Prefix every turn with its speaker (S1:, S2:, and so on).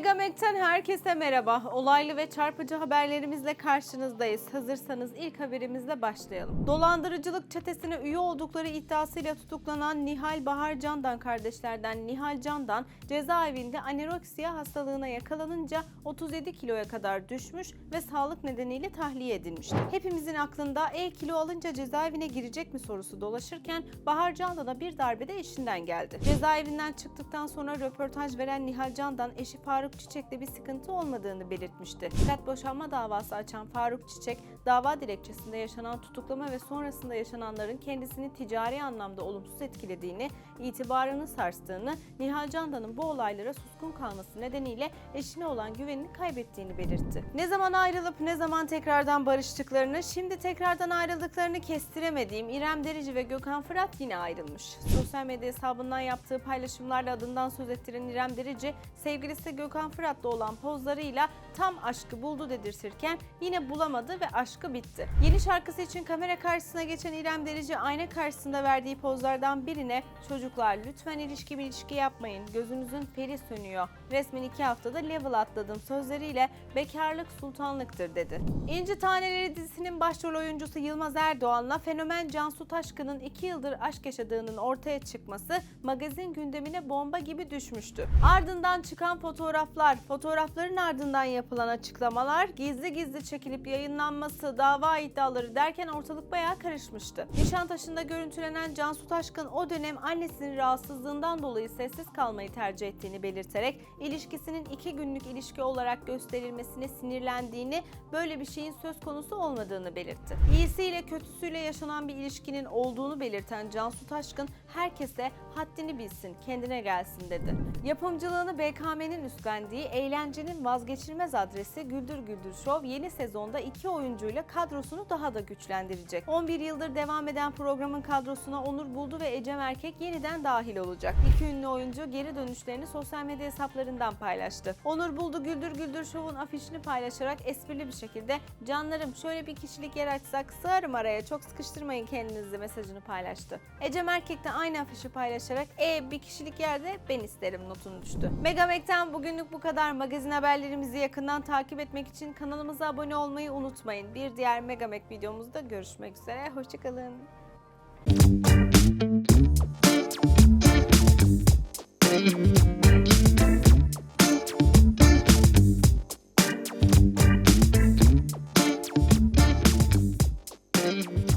S1: Megamek'ten herkese merhaba. Olaylı ve çarpıcı haberlerimizle karşınızdayız. Hazırsanız ilk haberimizle başlayalım. Dolandırıcılık çetesine üye oldukları iddiasıyla tutuklanan Nihal Bahar Candan kardeşlerden Nihal Candan cezaevinde anoreksiya hastalığına yakalanınca 37 kiloya kadar düşmüş ve sağlık nedeniyle tahliye edilmişti. Hepimizin aklında e kilo alınca cezaevine girecek mi sorusu dolaşırken Bahar Candan'a bir darbede eşinden geldi. Cezaevinden çıktıktan sonra röportaj veren Nihal Candan eşi Faruk Çiçek'le bir sıkıntı olmadığını belirtmişti. Fakat boşanma davası açan Faruk Çiçek, dava dilekçesinde yaşanan tutuklama ve sonrasında yaşananların kendisini ticari anlamda olumsuz etkilediğini, itibarını sarstığını, Nihal Candan'ın bu olaylara suskun kalması nedeniyle eşine olan güvenini kaybettiğini belirtti. Ne zaman ayrılıp ne zaman tekrardan barıştıklarını, şimdi tekrardan ayrıldıklarını kestiremediğim İrem Derici ve Gökhan Fırat yine ayrılmış. Sosyal medya hesabından yaptığı paylaşımlarla adından söz ettiren İrem Derici, sevgilisi Gökhan Fırat'la olan pozlarıyla tam aşkı buldu dedirtirken yine bulamadı ve aşkı bitti. Yeni şarkısı için kamera karşısına geçen İrem Derici ayna karşısında verdiği pozlardan birine çocuklar lütfen ilişki bir ilişki yapmayın gözünüzün feri sönüyor. Resmen iki haftada level atladım sözleriyle bekarlık sultanlıktır dedi. İnci Taneleri dizisinin başrol oyuncusu Yılmaz Erdoğan'la fenomen Cansu Taşkın'ın iki yıldır aşk yaşadığının ortaya çıkması magazin gündemine bomba gibi düşmüştü. Ardından çıkan fotoğraflar, fotoğrafların ardından yapılan açıklamalar, gizli gizli çekilip yayınlanması, dava iddiaları derken ortalık bayağı karışmıştı. Nişantaşı'nda görüntülenen Cansu Taşkın o dönem annesinin rahatsızlığından dolayı sessiz kalmayı tercih ettiğini belirterek ilişkisinin iki günlük ilişki olarak gösterilmesine sinirlendiğini, böyle bir şeyin söz konusu olmadığını belirtti. İyisiyle kötüsüyle yaşanan bir ilişkinin olduğunu belirten Cansu Taşkın herkese haddini bilsin, kendine gelsin dedi. Yapımcılığını BKM'nin üstlendiği eğlencenin vazgeçilmez adresi Güldür Güldür Show yeni sezonda iki oyuncuyla kadrosunu daha da güçlendirecek. 11 yıldır devam eden programın kadrosuna Onur Buldu ve Ecem Erkek yeniden dahil olacak. İki ünlü oyuncu geri dönüşlerini sosyal medya hesaplarından paylaştı. Onur Buldu Güldür Güldür Show'un afişini paylaşarak esprili bir şekilde canlarım şöyle bir kişilik yer açsak sığarım araya çok sıkıştırmayın kendinizi mesajını paylaştı. Ecem Erkek de aynı afişi paylaşarak e bir kişilik yerde ben isterim notunu düştü. Megamek'ten bugünlük bu kadar. Magazin haberlerimizi yakından takip etmek için kanalımıza abone olmayı unutmayın. Bir diğer Megamek videomuzda görüşmek üzere. Hoşçakalın. Thank you.